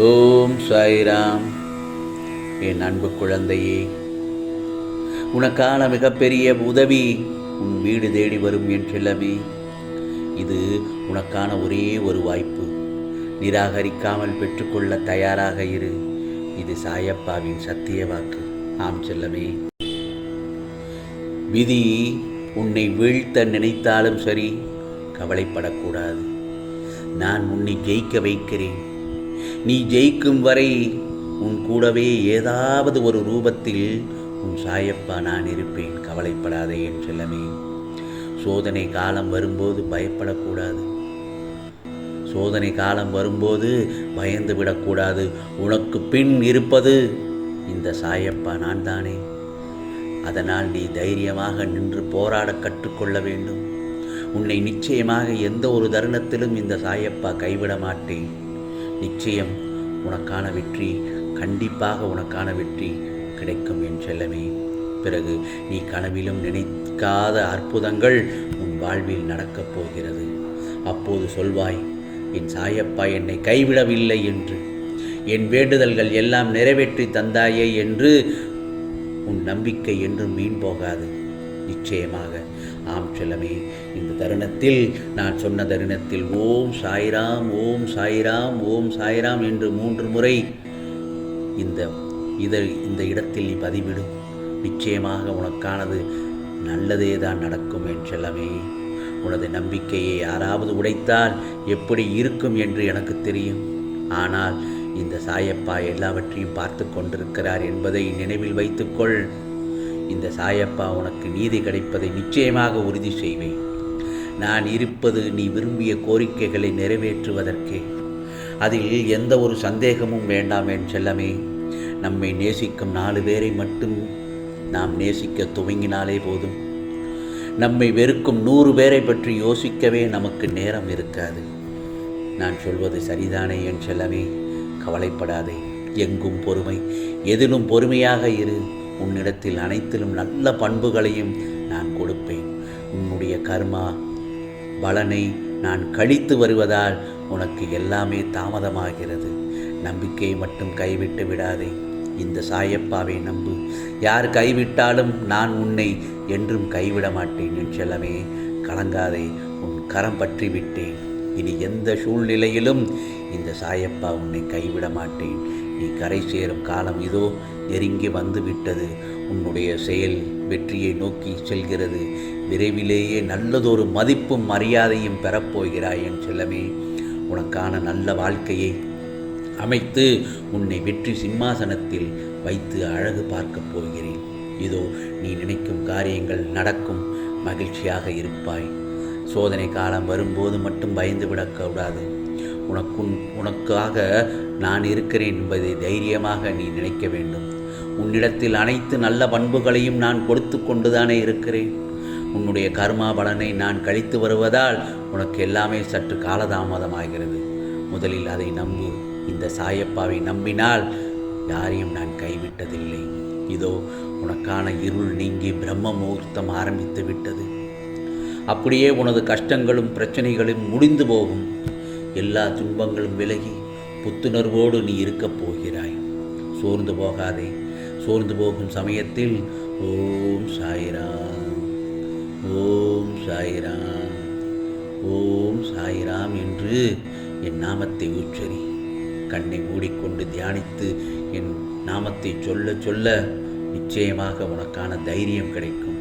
ஓம் சாய்ராம். என் அன்பு குழந்தையே உனக்கான மிகப்பெரிய உதவி உன் வீடு தேடி வரும் என் செல்லமே. இது உனக்கான ஒரே ஒரு வாய்ப்பு. நிராகரிக்காமல் பெற்றுக்கொள்ள தயாராக இரு. இது சாயப்பாவின் சத்திய வாக்கு. ஆம் செல்லமே. விதி உன்னை வீழ்த்த நினைத்தாலும் சரி கவலைப்படக்கூடாது. நான் உன்னை ஜெயிக்க வைக்கிறேன். நீ ஜெயிக்கும் வரை உன் கூடவே ஏதாவது ஒரு ரூபத்தில் உன் சாயப்பா நான் இருப்பேன். கவலைப்படாதே என் செல்லமே. சோதனை காலம் வரும்போது பயப்படக்கூடாது. சோதனை காலம் வரும்போது பயந்து விடக்கூடாது. உனக்கு பின் இருப்பது இந்த சாயப்பா நான் தானே அதனால் நீ தைரியமாக நின்று போராட கற்றுக்கொள்ள வேண்டும். உன்னை நிச்சயமாக எந்த ஒரு தருணத்திலும் இந்த சாயப்பா கைவிட மாட்டேன். நிச்சயம் உனக்கான வெற்றி கண்டிப்பாக உனக்கான வெற்றி கிடைக்கும் என் செல்லமே. பிறகு நீ கனவிலும் நினைக்காத அற்புதங்கள் உன் வாழ்வில் நடக்கப் போகிறது. அப்போது சொல்வாய் என் சாயப்பா என்னை கைவிடவில்லை என்று. என் வேண்டுதல்கள் எல்லாம் நிறைவேற்றி தந்தாயே என்று உன் நம்பிக்கை என்றும் மீன் போகாது. நிச்சயமாக. ஆம் செல்லமே இந்த தருணத்தில் நான் சொன்ன தருணத்தில் ஓம் சாய்ராம் ஓம் சாய்ராம் ஓம் சாய்ராம் என்று மூன்று முறை இந்த இதை இந்த இடத்தில் நீ பதிவிடும் நிச்சயமாக உனக்கானது நல்லதே தான் நடக்கும் என் செல்லமே. உனது நம்பிக்கையை யாராவது உடைத்தால் எப்படி இருக்கும் என்று எனக்கு தெரியும். ஆனால் இந்த சாயப்பா எல்லாவற்றையும் பார்த்து கொண்டிருக்கிறார் என்பதை நினைவில் வைத்துக்கொள். இந்த சாயப்பா உனக்கு நீதி கிடைப்பதை நிச்சயமாக உறுதி செய்வேன். நான் இருப்பது நீ விரும்பிய கோரிக்கைகளை நிறைவேற்றுவதற்கே. அதில் எந்த ஒரு சந்தேகமும் வேண்டாம் என் செல்லமே. நம்மை நேசிக்கும் நாலு பேரை மட்டும் நாம் நேசிக்க துவங்கினாலே போதும். நம்மை வெறுக்கும் நூறு பேரை பற்றி யோசிக்கவே நமக்கு நேரம் இருக்காது. நான் சொல்வது சரிதானே என் செல்லமே. கவலைப்படாதே. எங்கும் பொறுமை. எதிலும் பொறுமையாக இரு. உன்னிடத்தில் அனைத்திலும் நல்ல பண்புகளையும் நான் கொடுப்பேன். உன்னுடைய கர்மா பலனை நான் கழித்து வருவதால் உனக்கு எல்லாமே தாமதமாகிறது. நம்பிக்கையை மட்டும் கைவிட்டு விடாதே. இந்த சாயப்பாவை நம்பு. யார் கைவிட்டாலும் நான் உன்னை என்றும் கைவிட மாட்டேன் என் செல்லமே. கலங்காதே உன் கரம் பற்றி விட்டேன். இனி எந்த சூழ்நிலையிலும் இந்த சாயப்பா உன்னை கைவிட மாட்டேன். நீ கரை சேரும் காலம் இதோ நெருங்கி வந்து விட்டது உன்னுடைய செயல் வெற்றியை நோக்கி செல்கிறது. விரைவிலேயே நல்லதொரு மதிப்பும் மரியாதையும் பெறப்போகிறாய் என் செல்லமே. உனக்கான நல்ல வாழ்க்கையை அமைத்து உன்னை வெற்றி சிம்மாசனத்தில் வைத்து அழகு பார்க்கப் போகிறேன். இதோ நீ நினைக்கும் காரியங்கள் நடக்கும். மகிழ்ச்சியாக இருப்பாய். சோதனை காலம் வரும்போது மட்டும் பயந்து விடக்கூடாது உனக்குன் உனக்காக நான் இருக்கிறேன் என்பதை தைரியமாக நீ நினைக்க வேண்டும். உன்னிடத்தில் அனைத்து நல்ல பண்புகளையும் நான் கொடுத்து கொண்டுதானே இருக்கிறேன். உன்னுடைய கர்மா பலனை நான் கழித்து வருவதால் உனக்கு எல்லாமே சற்று காலதாமதமாகிறது. முதலில் அதை நம்பு. இந்த சாயப்பாவை நம்பினால் யாரையும் நான் கைவிட்டதில்லை. இதோ உனக்கான இருள் நீங்கி பிரம்ம முகூர்த்தம் ஆரம்பித்து விட்டது. அப்படியே உனது கஷ்டங்களும் பிரச்சனைகளும் முடிந்து போகும். எல்லா துன்பங்களும் விலகி புத்துணர்வோடு நீ இருக்கப் போகிறாய். சோர்ந்து போகாதே. சோர்ந்து போகும் சமயத்தில் ஓம் சாய்ராம். ஓம் சாய்ராம். ஓம் சாய்ராம் என்று என் நாமத்தை உச்சரி. கண்ணை மூடிக்கொண்டு தியானித்து என் நாமத்தை சொல்ல சொல்ல நிச்சயமாக உனக்கான தைரியம் கிடைக்கும்.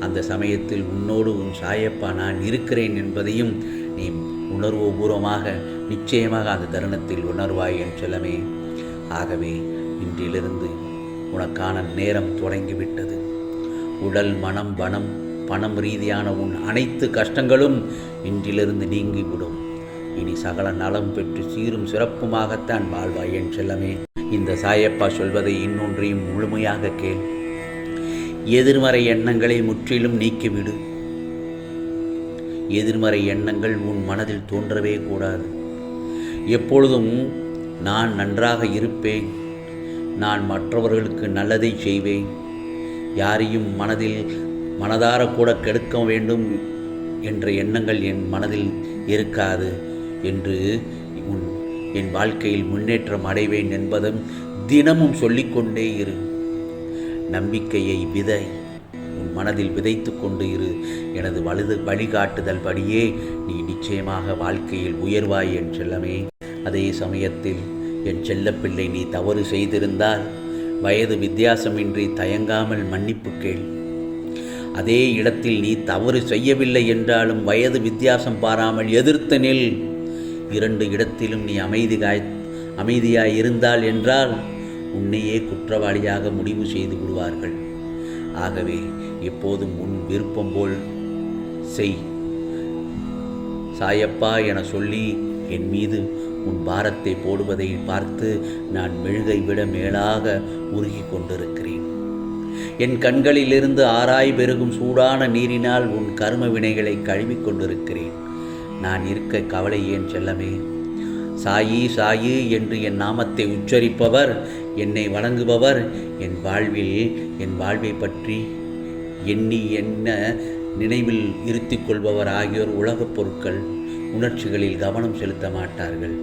அந்த சமயத்தில் உன்னோடு உன் சாயப்பா நான் இருக்கிறேன் என்பதையும் நீ உணர்வுபூர்வமாக நிச்சயமாக அந்த தருணத்தில் உணர்வாய் என் செல்லமே. ஆகவே இன்றிலிருந்து உனக்கான நேரம் தொடங்கிவிட்டது. உடல் மனம் பணம் பணம் ரீதியான உன் அனைத்து கஷ்டங்களும் இன்றிலிருந்து நீங்கிவிடும். இனி சகல நலம் பெற்று சீரும் சிறப்புமாகத்தான் வாழ்வாய் என் செல்லமே. இந்த சாயப்பா சொல்வதை இன்னொன்றையும் முழுமையாக கேள். எதிர்மறை எண்ணங்களை முற்றிலும் நீக்கிவிடு. எதிர்மறை எண்ணங்கள் உன் மனதில் தோன்றவே கூடாது. எப்பொழுதும் நான் நன்றாக இருப்பேன். நான் மற்றவர்களுக்கு நல்லதை செய்வேன். யாரையும் மனதில் மனதார கூட கெடுக்க வேண்டும் என்ற எண்ணங்கள் என் மனதில் இருக்காது என்று உன் என் வாழ்க்கையில் முன்னேற்றம் அடைவேன் என்பதும் தினமும் சொல்லிக்கொண்டே இரு. நம்பிக்கையை விதை. மனதில் விதைத்து கொண்டு இரு. எனது வலுது வழிகாட்டுதல் படியே நீ நிச்சயமாக வாழ்க்கையில் உயர்வாய் என் செல்லமே. அதே சமயத்தில் என் செல்லப்பிள்ளை நீ தவறு செய்திருந்தால் வயது வித்தியாசமின்றி தயங்காமல் மன்னிப்பு கேள். அதே இடத்தில் நீ தவறு செய்யவில்லை என்றாலும் வயது வித்தியாசம் பாராமல் எதிர்த்து நில். இரண்டு இடத்திலும் நீ அமைதி காய் அமைதியாய் இருந்தால் என்றால் உன்னையே குற்றவாளியாக முடிவு செய்து விடுவார்கள். ஆகவே எப்போதும் உன் விருப்பம் போல் செய். சாயப்பா என சொல்லி என் மீது உன் பாரத்தை போடுவதை பார்த்து நான் மெழுகை விட மேலாக உருகி கொண்டிருக்கிறேன். என் கண்களிலிருந்து ஆராய் பெருகும் சூடான நீரினால் உன் கர்ம வினைகளை கழுவிக் கொண்டிருக்கிறேன். நான் இருக்க கவலை ஏன் செல்லமே? சாயி சாயி என்று என் நாமத்தை உச்சரிப்பவர் என்னை வணங்குபவர் என் வாழ்வில் என் வாழ்வை பற்றி எண்ணி என்ன நினைவில் இருத்திக் கொள்பவர் ஆகியோர் உலகப் பொருட்கள் உணர்ச்சிகளில் கவனம் செலுத்த மாட்டார்கள்.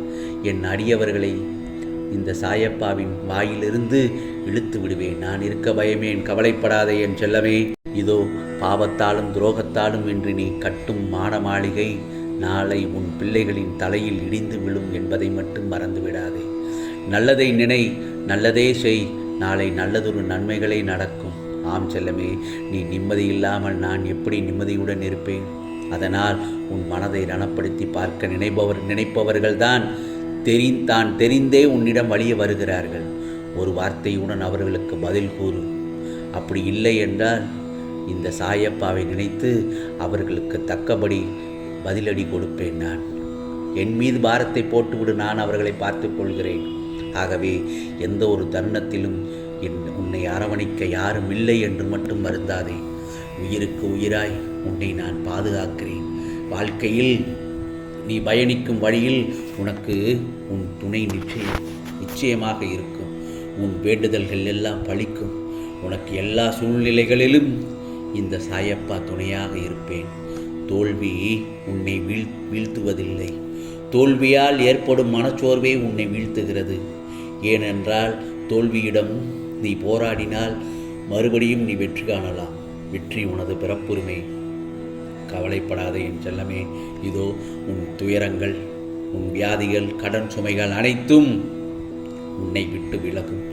என் அடியவர்களை இந்த சாயப்பாவின் வாயிலிருந்து இழுத்து விடுவேன். நான் இருக்க பயமேன் கவலைப்படாதே என் செல்லமே. இதோ பாவத்தாலும் துரோகத்தாலும் இன்று நீ கட்டும் மாட மாளிகை நாளை உன் பிள்ளைகளின் தலையில் இடிந்து விழும் என்பதை மட்டும் மறந்து விடாதே நல்லதை நினை நல்லதே செய். நாளை நல்லதொரு நன்மைகளே நடக்கும். ஆம் செல்லமே நீ நிம்மதி இல்லாமல் நான் எப்படி நிம்மதியுடன் இருப்பேன்? அதனால் உன் மனதை ரணப்படுத்தி பார்க்க நினைப்பவர் நினைப்பவர்கள்தான் தெரி தான் தெரிந்தே உன்னிடம் வழிய வருகிறார்கள். ஒரு வார்த்தையுடன் அவர்களுக்கு பதில் கூறு. அப்படி இல்லை என்றால் இந்த சாயப்பாவை நினைத்து அவர்களுக்கு தக்கபடி பதிலடி கொடுப்பேன் நான். என் மீது பாரத்தை போட்டுவிடு நான் அவர்களை பார்த்து கொள்கிறேன். ஆகவே எந்த ஒரு தருணத்திலும் என் உன்னை அரவணைக்க யாரும் இல்லை என்று மட்டும் வருந்தாதே. உயிருக்கு உயிராய் உன்னை நான் பாதுகாக்கிறேன். வாழ்க்கையில் நீ பயணிக்கும் வழியில் உனக்கு உன் துணை நிச்சயம் நிச்சயமாக இருக்கும். உன் வேண்டுதல்கள் எல்லாம் பழிக்கும். உனக்கு எல்லா சூழ்நிலைகளிலும் இந்த சாயப்பா துணையாக இருப்பேன். தோல்வி உன்னை வீழ் வீழ்த்துவதில்லை. தோல்வியால் ஏற்படும் மனச்சோர்வே உன்னை வீழ்த்துகிறது. ஏனென்றால் தோல்வியிடம் நீ போராடினால் மறுபடியும் நீ வெற்றி காணலாம். வெற்றி உனது பிறப்புரிமை. கவலைப்படாதே என் செல்லமே. இதோ உன் துயரங்கள் உன் வியாதிகள் கடன் சுமைகள் அனைத்தும் உன்னை விட்டு விலகும்.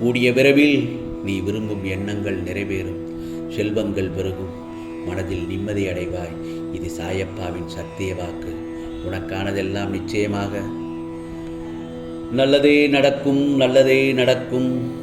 கூடிய விரைவில் நீ விரும்பும் எண்ணங்கள் நிறைவேறும். செல்வங்கள் பெருகும். மனதில் நிம்மதி அடைவாய். இது சாயப்பாவின் சத்திய வாக்கு. உனக்கானதெல்லாம் நிச்சயமாக. நல்லதே நடக்கும் நல்லதே நடக்கும்.